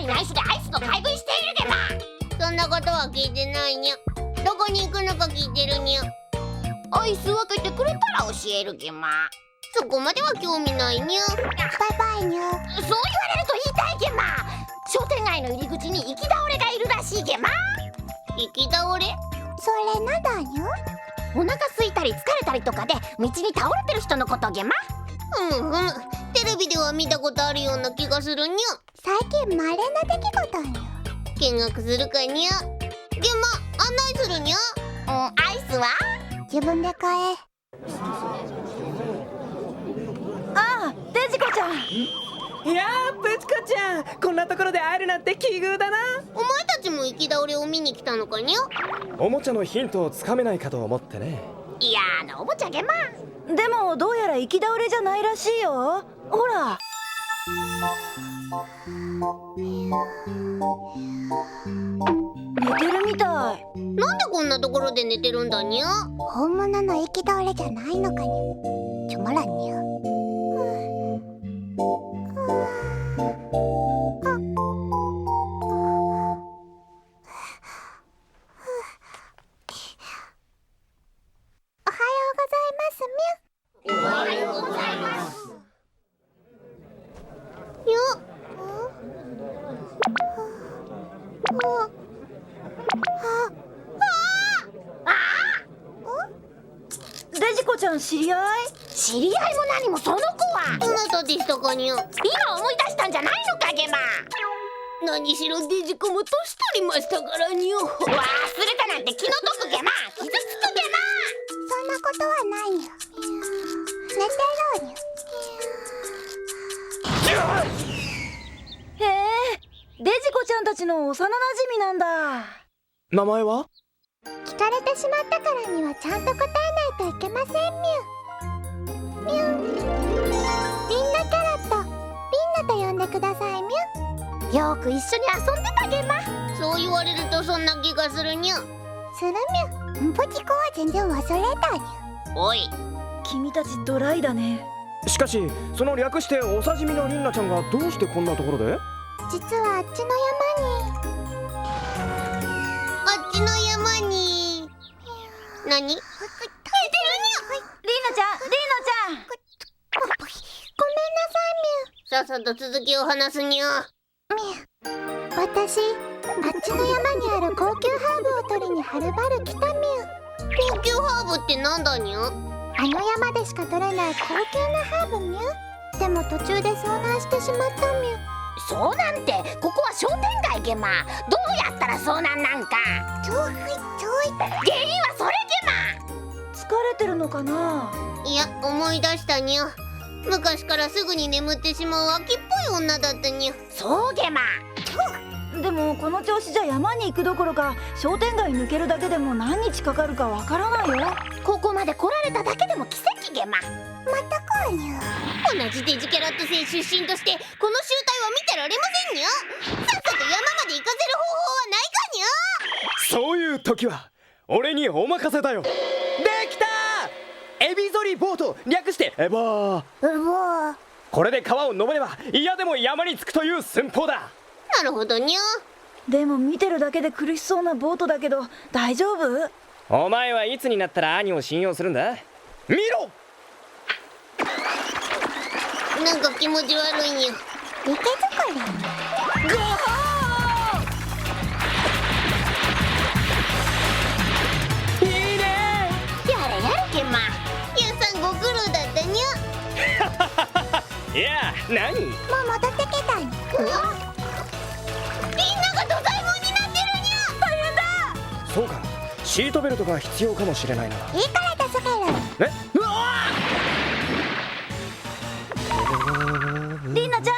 に内緒でアイスの買い食いしているゲマそんなことは聞いてないにゃ。どこに行くのか聞いてるにゃ。アイス分けてくれたら教えるゲマそこまでは興味ないにゃ。バイバイにゃ。そう言われると言いたいゲマ商店街の入り口に行き倒れがいるらしいゲマ行き倒れ？それなんだにゃ。お腹空いたり疲れたりとかで道に倒れてる人のことゲマふむふむテレビでは見たことあるような気がするにゃ。最近稀な出来事にゃ見学するかにゃ。ゲマ案内するにゃ。うんアイスは？自分で買え。ああデジコちゃん。いやープチコちゃん。こんなところで会えるなんて奇遇だな。お前たちも行き倒れを見に来たのかにゃ。おもちゃのヒントをつかめないかと思ってね。いやーなおもちゃゲマでもどうやら行き倒れじゃないらしいよ。ほら。寝てるみたい。なんでこんなところで寝てるんだにゃ？本物の行き倒れじゃないのかにゃ。つまらんにゃようございますみゅおはようございますデジコちゃん知り合い知り合いも何もその子はどなたでしたかにゃ今思い出したんじゃないのかゲマ何しろデジコも年取りましたからにゃ忘れたなんて気の毒ゲマ傷つくゲマそんなことはないよ寝てろにへえデジコちゃんたちの幼馴染なんだ。名前は？聞かれてしまったからにはちゃんと答えないといけませんみゅみゅみんなキャラットみんなと呼んでくださいみゅよく一緒に遊んでたゲマそう言われるとそんな気がするにゃするみゅポチコは全然忘れたにゃおい君たちドライだね。しかしその略しておさじみのりんなちゃんがどうしてこんなところで？実はあっちの山に。あっちの山に。何？寝てるに。ゃリーナちゃんリーナちゃん。ごめんなさいみゅさっさと続きを話すにゃ。みゅ私あっちの山にある高級ハーブを取りにはるばる来たみゅ高級ハーブってなんだにゃ？あの山でしか取れない高級なハーブみゅでも途中で遭難してしまったみゅそうなんて。ここは商店街ゲマ。どうやったら遭難なんか。ちょいちょい原因はそれ疲れてるのかな？いや思い出したにゃ昔からすぐに眠ってしまう秋っぽい女だったにゃそうゲマでもこの調子じゃ山に行くどころか商店街抜けるだけでも何日かかるかわからないよ。ここまで来られただけでも奇跡ゲマまたかにゃ。同じデジキャラット星出身としてこの集体は見てられませんにゃ。さっさと山まで行かせる方法はないかにゃ。そういう時は俺にお任せだよ。できた。エビゾリボート略してエバー。うわこれで川を登れば嫌でも山に着くという寸法だなるほどにゃでも見てるだけで苦しそうなボートだけど大丈夫？お前はいつになったら兄を信用するんだ？見ろ！なんか気持ち悪いにゃ池作り。いいね。やれやれゲマ。ゆうさんご苦労だったにゃ いや何？もう戻ってきた。んシートベルトが必要かもしれないな。いいから助けるえ？うわリンナちゃん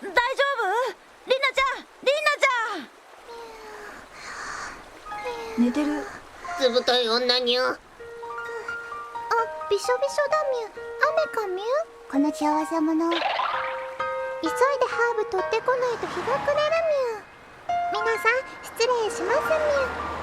大丈夫？リンナちゃん。リンナちゃん。寝てる？ずぶとい女にゃあびしょびしょだみゅ雨かみゅこの幸せ者。急いでハーブ取ってこないと日が暮れるみゅ皆さん失礼しますみゅ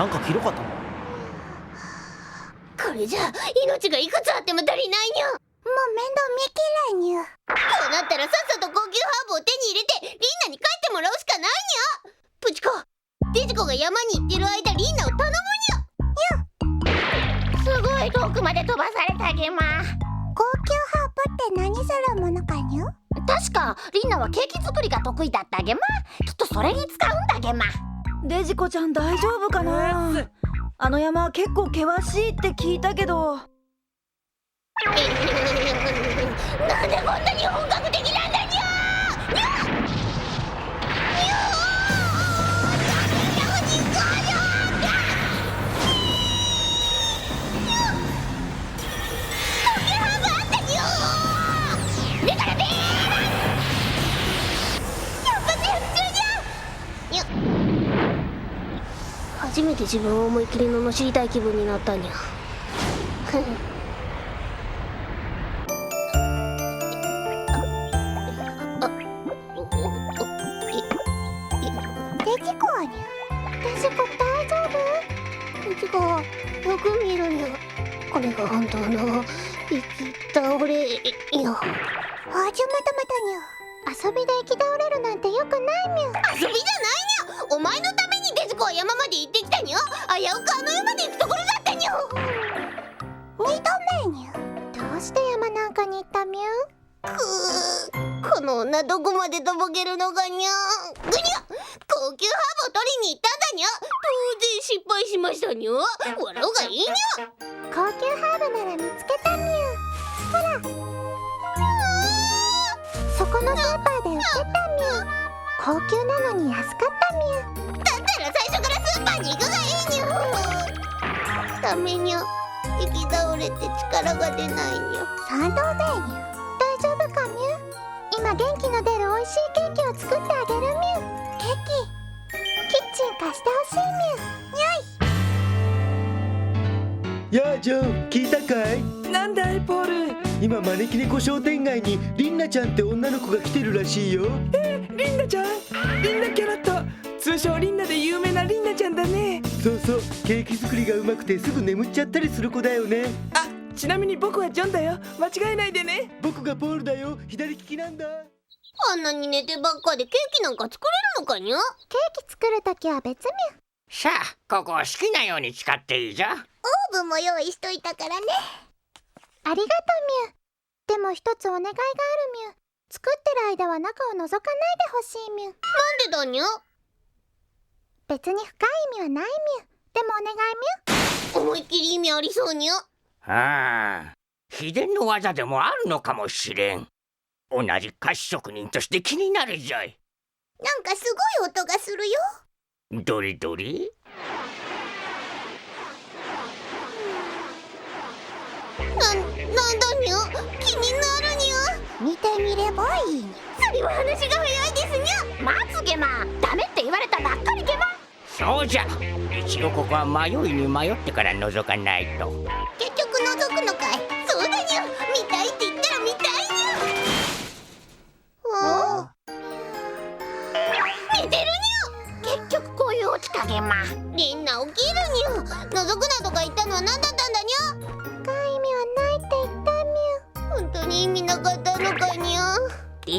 なんか広かったのこれじゃ命がいくつあっても足りないにゃもう面倒見きれんにゃこうなったらさっさと高級ハーブを手に入れてリンナに帰ってもらうしかないにゃプチコデジコが山に行ってる間リンナを頼むにゃにゃすごい遠くまで飛ばされたゲマ。高級ハーブって何するものかにゃ確かリンナはケーキ作りが得意だったゲマ。きっとそれに使うんだゲマデジコちゃん大丈夫かな？あの山結構険しいって聞いたけど。なんでこんなに本格的なんだ初めて自分を思いっきり罵りたい気分になったにゃ。デジコはにゃデジコ大丈夫デジコよく見るにゃこれが本当の生き倒れいやあじゃまたまたにゃ遊びで生きそこのスーパーで売ってたみゅ高級なのに安かったみゅだったら最初からスーパーに行くがいいにゃダメにゃ行き倒れて力が出ないにゃ賛同だいにゃ大丈夫かみゅ今元気の出る美味しいケーキを作ってあげるみゅケーキキッチン貸してほしいみゅにゃいやあジョー聞いたかいなんだいポール今招き猫商店街にリンナちゃんって女の子が来てるらしいよ。リンナちゃんリンナキャラット。通称リンナで有名なリンナちゃんだね。そうそうケーキ作りがうまくてすぐ眠っちゃったりする子だよね。あちなみに僕はジョンだよ。間違えないでね。僕がポールだよ。左利きなんだ。あんなに寝てばっかでケーキなんか作れるのかにゃ？ケーキ作るときは別みゅさあここを好きなように使っていいぞ。オーブンも用意しといたからねありがとうみゅでも一つお願いがあるみゅ作ってる間は中を覗かないでほしいミュ。なんでだにゃ別に深い意味はないミュ。でもお願いミュ。思いっきり意味ありそうにゃああ秘伝の技でもあるのかもしれん。同じ菓子職人として気になるぞい。なんかすごい音がするよ。どれどれ？なん、なんだにゃ気になるにゃ見てみればいい。それは話が早いですにゃ。待つゲマ。ダメって言われたばっかりゲマ。そうじゃ。一度ここは迷いに迷ってから覗かないと。結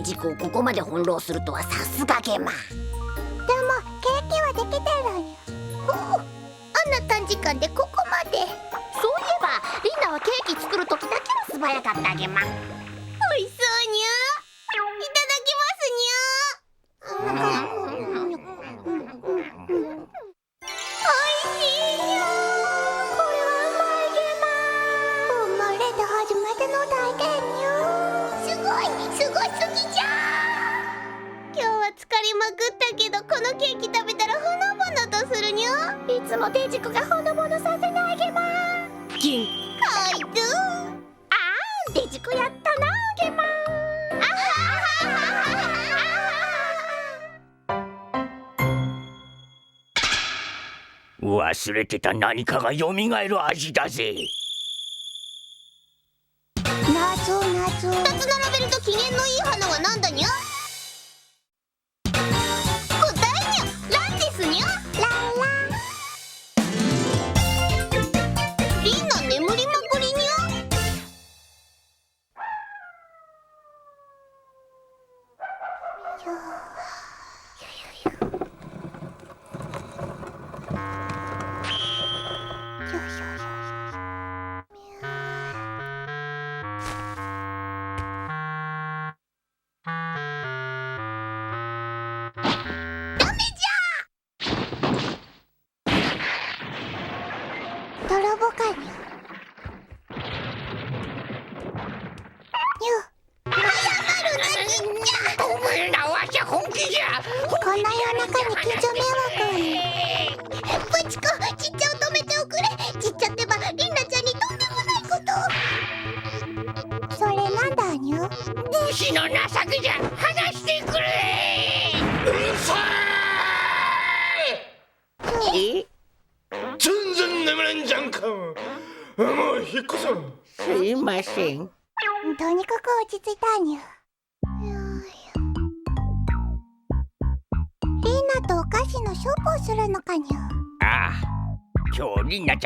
デジコをここまで翻弄するとはさすがゲマ。でもケーキはできてるにゃほうあんな短時間でここまで。そういえばリンナはケーキ作る時だけは素早かったゲマ。忘れてた何かが蘇る味だぜ。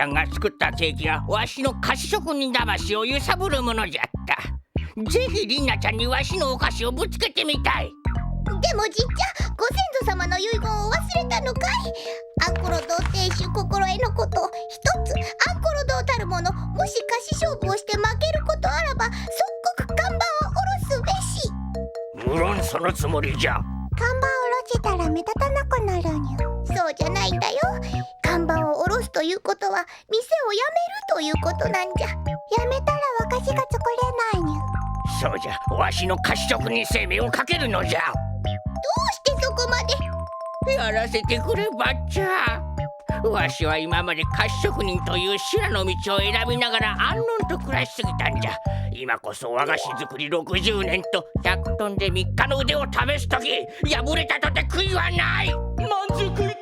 んが作ったケーキがわしの菓子職人魂を揺さぶるものじゃった。ぜひリンナちゃんにわしのお菓子をぶつけてみたい。でもじっちゃご先祖様の遺言を忘れたのかい？アンコロ堂亭主心得のこと一つアンコロ堂たるものもし菓子勝負をして負けることあらば即刻看板を下ろすべし。無論そのつもりじゃ。看板を下ろしたら目立たなくなるにゅ。そうじゃないんだよいうことは店を辞めるということなんじゃ。辞めたら和菓子が作れないに。ゅそうじゃ。わしの菓子職人生命をかけるのじゃ。どうしてそこまで？やらせてくればっちゃわしは今まで菓子職人という修羅の道を選びながら安穏と暮らしすぎたんじゃ。今こそ和菓子作り60年と100トンで3日の腕を試す時。破れたとて悔いはない。まんじゅう食いて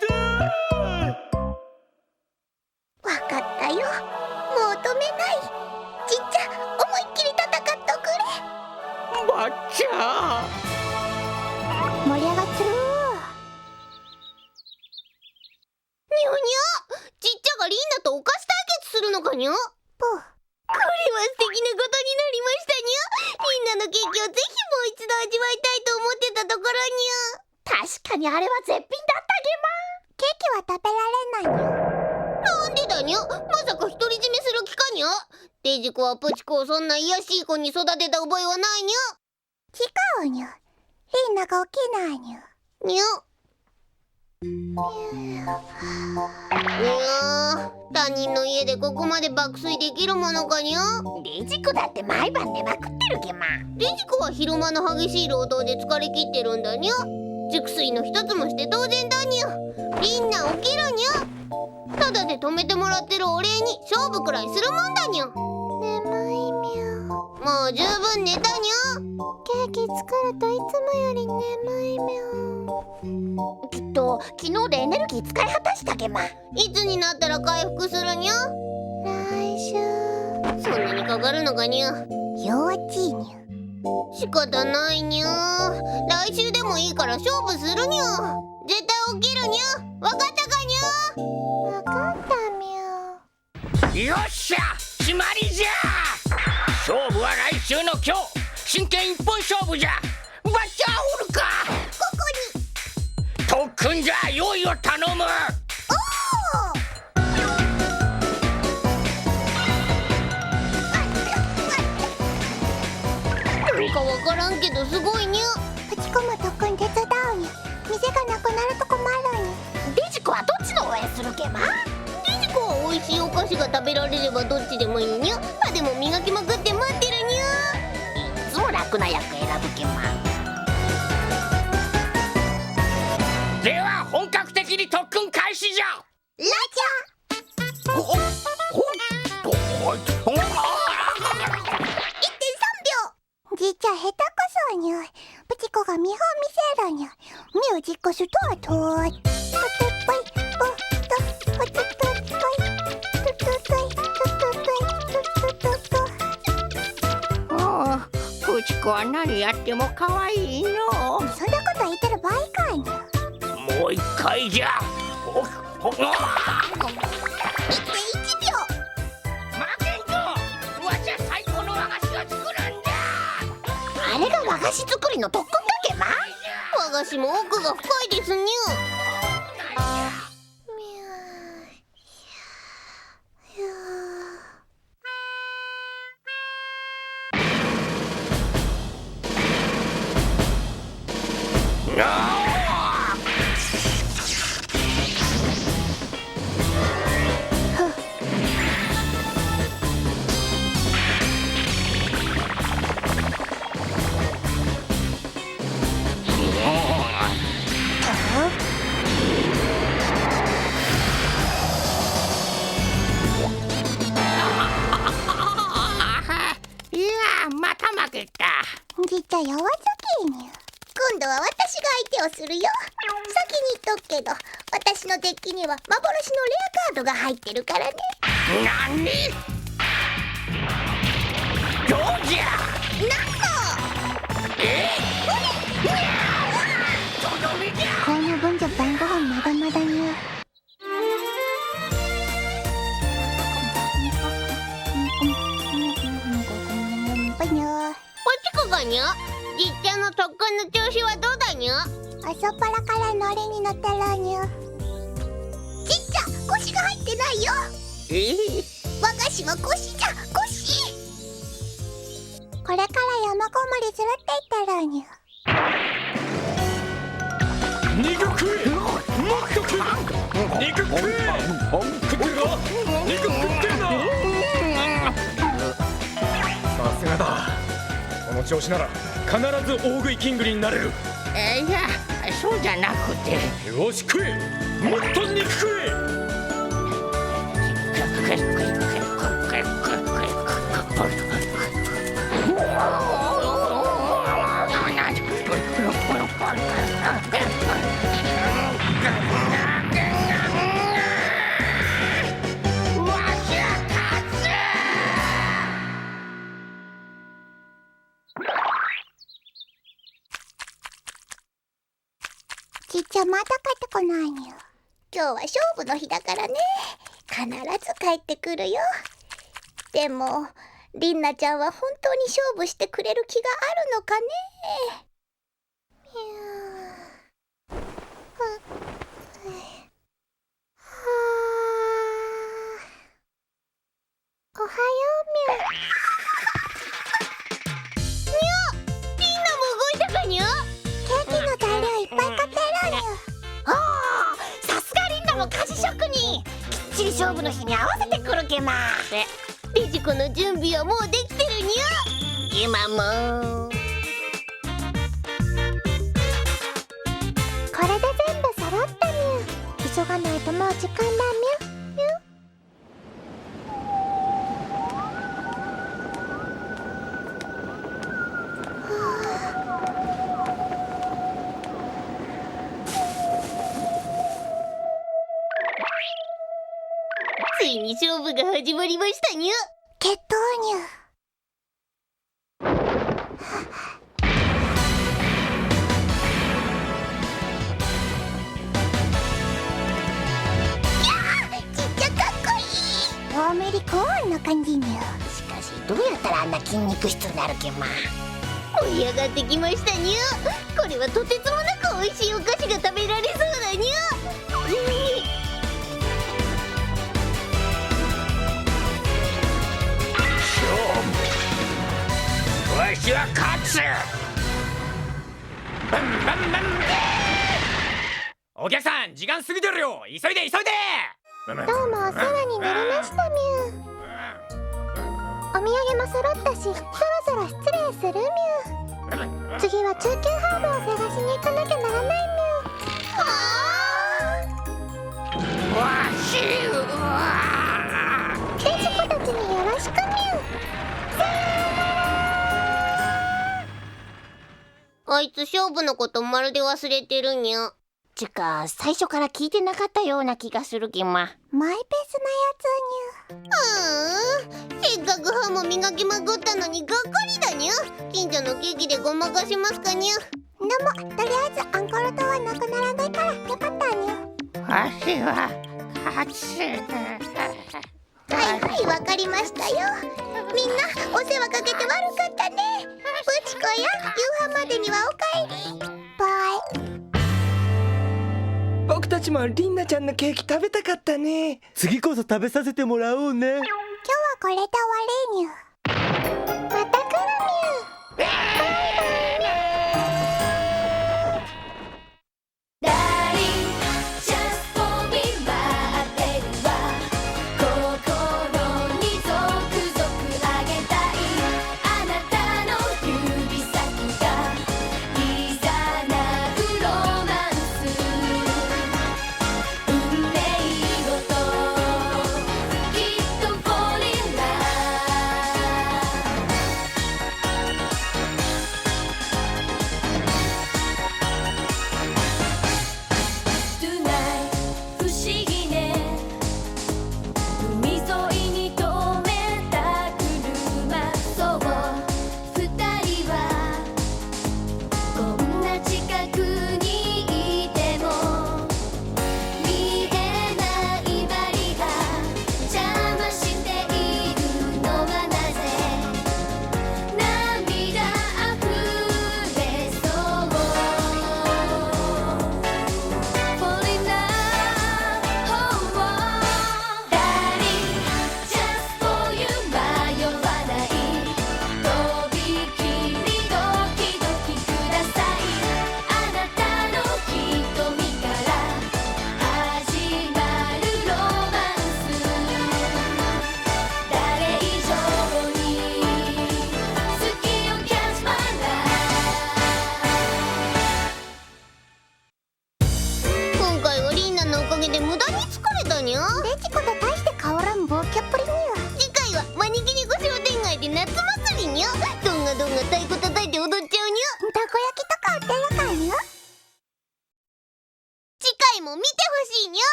わかったよ。もう止めない。ちっちゃ思いっきり戦っとくれ。ばっちゃ盛り上がってる。にょにょちっちゃがリンナとお菓子対決するのかにょぽ。これは素敵なことになりましたにょリンナのケーキをぜひもう一度味わいたいと思ってたところにょ確かにあれは絶品ジコはプチコをそんな卑しい子に育てた覚えはないにょ違うにゅ。リンナが起きないにゅ。にゅ。にゃー他人の家でここまで爆睡できるものかにゃリジコだって毎晩寝まくってるけまリジコは昼間の激しい労働で疲れ切ってるんだにゃ熟睡の一つもして当然だにゃみんな起きるにゃただで止めてもらってるお礼に勝負くらいするもんだにゃ眠いみゃもう十分寝たにゃケーキ作るといつもより眠いみゃきっと昨日でエネルギー使い果たしたけま。いつになったら回復するにゃ来週。そんなにかかるのかにゃ幼稚に。ゃ仕方ないにゃ来週でもいいから勝負するにゃ絶対起きるにゃわかったかにゃわかったみゃよっしゃ！決まりじゃ勝負は来週の今日。真剣一本勝負じゃ。バッチャーおるか。ここに。特訓じゃ用意を頼む。かわからんけどすごいにゃプチコも特訓手伝うに。店がなくなると困るに。リジコはどっちの応援するけま美味しいお菓子が食べられればどっちでもいいにでも磨きまくって待ってるにゃいつも楽な役選ぶけまでは本格的に特訓開始じゃ。ラジおおおおおおャじいちゃん下手くそにゅプチコが見本見せるにゅミュージックスタートうプチコは何やっても可愛いの。そんなこと言ってる場合かいもう一回じゃ。おおお1.1秒。負けんぞ。わしは最高の和菓子を作るんだ。あれが和菓子作りの特訓だけま。和菓子も奥が深いですにゅいアカードが入ってるからね。何？どうじゃ？えとどめじゃこの分じゃ晩ご飯まだまだにゅポチコがにゃじっちゃんの特訓の調子はどうだにゃ朝っぱらからノリに乗ってるにゅいよ。え？和菓子は腰じゃ腰これから山ごもりするって言ってるに。ゅ肉食えもっと食え肉食え食ってるか肉食ってんな。さすがだ。この調子なら必ず大食いキングになれる。えいやそうじゃなくて。よし食え。もっと肉食えちっちゃまだ帰ってこないにゅ今日は勝負の日だからね。必ず帰ってくるよ。でもりんなちゃんは本当に勝負してくれる気があるのかね。はもうできてるにゃ今もこれで全部揃ったにゃ急がないとも。う時間だみゃついに勝負が始まりましたにゃ決闘にゃ。ちっちゃかっこいい。アメリカンな感じにゃ。しかしどうやったらあんな筋肉質になるけま盛り上がってきましたにゃ。これはとてつもなく美味しいお菓子が食べられそうだにゃわしは勝つお客さん時間過ぎてるよ。急いで急いで。どうもお世話になりましたみゅお土産も揃ったしそろそろ失礼するみゅ次は中級ハーブを探しに行かなきゃならないみゅわしはケジコたちによろしくみゅあいつ勝負のことまるで忘れてるにゃ。ちゅか最初から聞いてなかったような気がするきま。マイペースなやつにゃ。うーん。せっかく歯も磨きまくったのにがっかりだにゃ。近所のケーキでごまかしますかにも。とりあえずアンコール糖はなくならないからよかったにゃ。わしは。はいはいわかりましたよ。みんなお世話かけて悪かったね。ブチコや夕飯までにはお帰り。バイ。僕たちもリンナちゃんのケーキ食べたかったね。次こそ食べさせてもらおうね。今日はこれで終わりにゅ。また来るみゅ。ダ